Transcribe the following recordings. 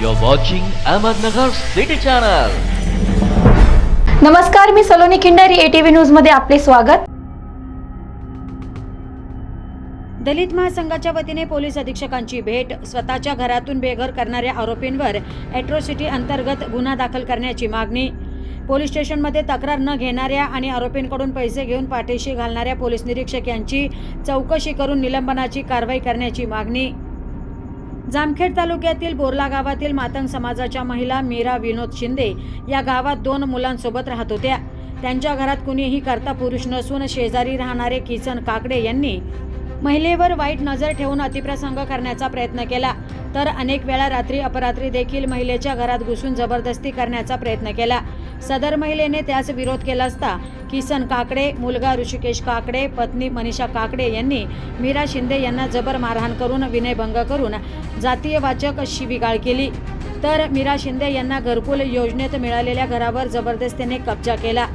You're watching Ahmednagar City Channel. नमस्कार मी Saloni Khindari ATV न्यूजमध्ये आपले स्वागत. दलित महासंघाच्या वतीने पोलीस अधीक्षकांची भेट स्वतःच्या घरातून बेघर करणाऱ्या आरोपींवर ॲट्रॉसिटी अंतर्गत गुन्हा दाखल करण्याची मागणी. पोलीस स्टेशनमध्ये तक्रार न घेणाऱ्या आणि आरोपींकडून पैसे घेऊन पाठीशी घालणाऱ्या पोलीस निरीक्षक यांची चौकशी करून निलंबनाची कारवाई करण्याची मागणी. जामखेड तालुक्यातील बोरला गावातील मातंग समाजाच्या महिला मीरा विनोद शिंदे या गावात दोन मुलांसोबत राहत होत्या. त्यांच्या घरात कुणीही करता पुरुष नसून शेजारी राहणारे किसन काकडे यांनी महिलेवर वाईट नजर ठेवून अतिप्रसंग करण्याचा प्रयत्न केला. तर अनेक वेळा रात्री अपरात्री देखील महिलेच्या घरात घुसून जबरदस्ती करण्याचा प्रयत्न केला. सदर महिलेने त्यास विरोध केला असता किसन काकडे मुलगा ऋषिकेश काकडे पत्नी मनीषा काकडे यांनी मीरा शिंदे यांना जबर मारहाण करून विनयभंग करून जातीयवाचक शिवीगाळ केली. तर मीरा शिंदे यांना घरकुल योजनेत मिळालेल्या घरावर जबरदस्तीने कब्जा केला.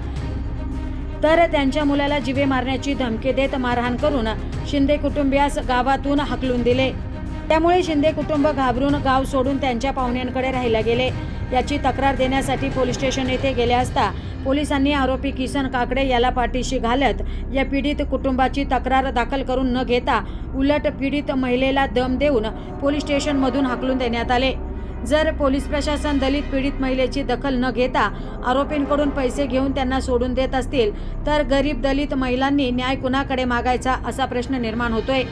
तर त्यांच्या मुलाला जिवे मारण्याची धमकी देत मारहाण करून शिंदे कुटुंबियास गावातून हकलून दिले. त्यामुळे शिंदे कुटुंब घाबरून गाव सोडून त्यांच्या पाहुण्यांकडे राहायला गेले. याची तक्रार देण्यासाठी पोलीस स्टेशन येथे गेले असता पोलिसांनी आरोपी किसन काकडे याला पाठीशी घालत या पीडित कुटुंबाची तक्रार दाखल करून न घेता उलट पीडित महिलेला दम देऊन पोलीस स्टेशनमधून हाकलून देण्यात आले. जर पोलीस प्रशासन दलित पीडित महिलेची दखल न घेता आरोपींकडून पैसे घेऊन त्यांना सोडून देत असतील तर गरीब दलित महिलांनी न्याय कुणाकडे मागायचा असा प्रश्न निर्माण होतोय.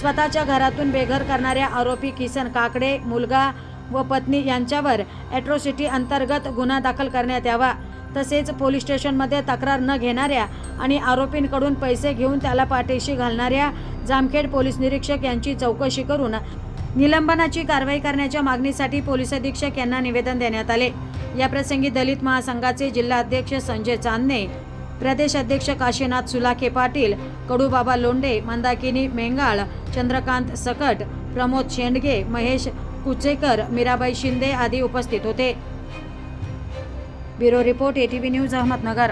स्वतःच्या घरातून बेघर करणाऱ्या आरोपी किसन काकडे मुलगा व पत्नी यांच्यावर ॲट्रॉसिटी अंतर्गत गुन्हा दाखल करण्यात यावा. तसेच पोलीस स्टेशनमध्ये तक्रार न घेणाऱ्या आणि आरोपींकडून पैसे घेऊन त्याला पाठीशी घालणाऱ्या जामखेड पोलीस निरीक्षक यांची चौकशी करून निलंबनाची कारवाई करण्याच्या मागणीसाठी पोलीस अधीक्षक यांना निवेदन देण्यात आले. याप्रसंगी दलित महासंघाचे जिल्हाध्यक्ष संजय चांदणे प्रदेश अध्यक्ष काशीनाथ सुलाखे पाटील कडूबाबा लोंडे मंदाकिनी मेंगाळ चंद्रकांत सकट प्रमोद शेंडगे महेश कुचेकर मीराबाई शिंदे आदी उपस्थित होते. Bureau report ATV news Ahmednagar.